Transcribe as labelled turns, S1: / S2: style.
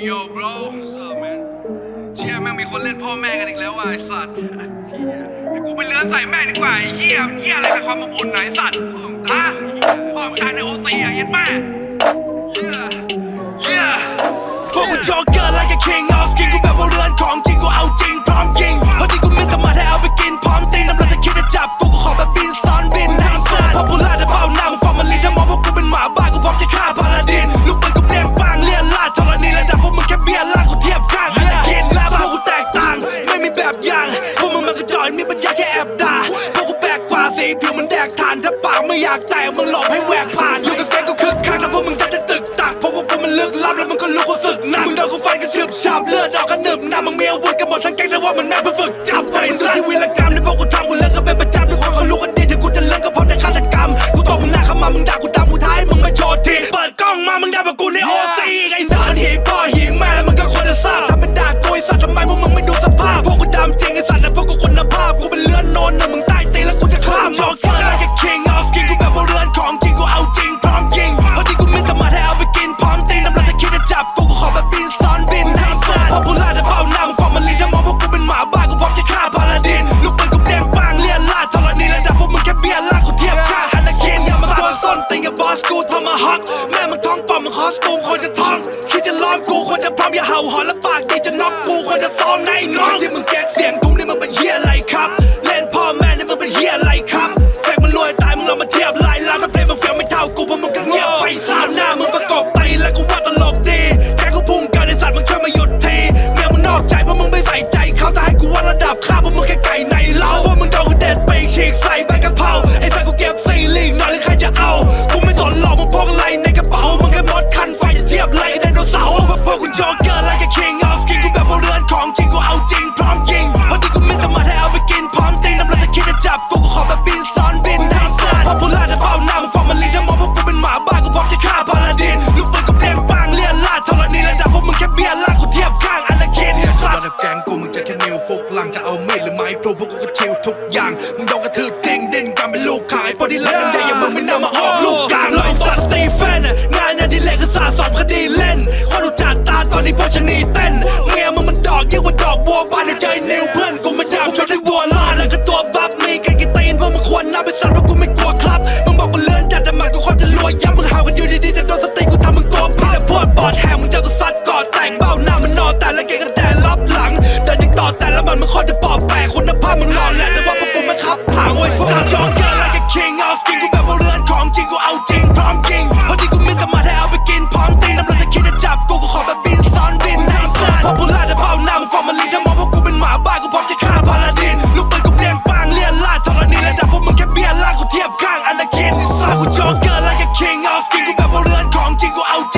S1: yo bro what's up เชี่ยแม่งมีคนเล่นพ่อแม่กันอีกแล้วว่ะไอ้สัตว์ไอ้กูไปเลื้อนใส่แม่งดีกว่าไอ้เหี้ยมเหี้ยอะไรกับความอบอุ่นไหนสัตว์อะพ่อมึงตาในโอซีอะยันแม่เชี่ยเชี่ย
S2: พวกกูโจกเกอร์ like a king of king กูแบบว่าเรือนของจริงกูเอาจริง บอย่างพวกมึงมันกระจอยนี่มันยาแค่แอบด่าพวกกูแปลกกว่าสีผิวมันแดกฐานถ้าปากไม่อยากแตกมึงหลบให้แหวกผ่านอยู่กับแซ็ก็คึกคักแล้วพวกมึงจะตึกตักเพราะพวกกูมันลึกลับแล้วมึงก็รู้ความสึกหนักมึงโดนกูฟันกระชืบฉาบเลือดออกกระหนึบหน้ามึงมีอาวุธกันหมดทั้งแก๊งแต่ว่ามันแม่เพื่อฝึกจับไว้สัตว์เวิลก ฮอกแม่มึงท้องป่อมมึงคอสตูมคนจะท้องคิดจะล้อมกูคนจะพร้อมอย่าเห่าหอนและปากดีจะน็อกกูคนจะซ้อมในน้องที่มึงแกกเสียงทุ่มนี่มึงเป็นเฮียอะไรครับ เล่นพ่อแม่นี่มึงเป็นเฮียอะไรครับแสกมันรวยตายมึงลองมาเทียบลายล้านถ้าเพลงมึงเฟี้ยวไม่เท่ากูเพราะมึงก็เงียบไปสามหน้ามึงประกอบไตแล้วกูว่าตลกดีแกกูพุ่งการในสัตว์มึงช่วยมาหยุดทีเมียมึงนอกใจเพราะมึงไม่ใส่ใจเขาแต่ให้กูว่าระดับข้าเพราะมึงแค่ไก่ในเล้าเพราะมึงโดนกูเด็ดไปฉีกใส่ใบกระเพราไอ้แฟนกูเก็บซีรีส์นอน มึงโดนกระทืบเด้งดินกันเป็นลูกขายพอกที่รักกันใจอย่างมึงไม่นำมาออกลูกกลาง บนเรือนของจริงกูเอาจริง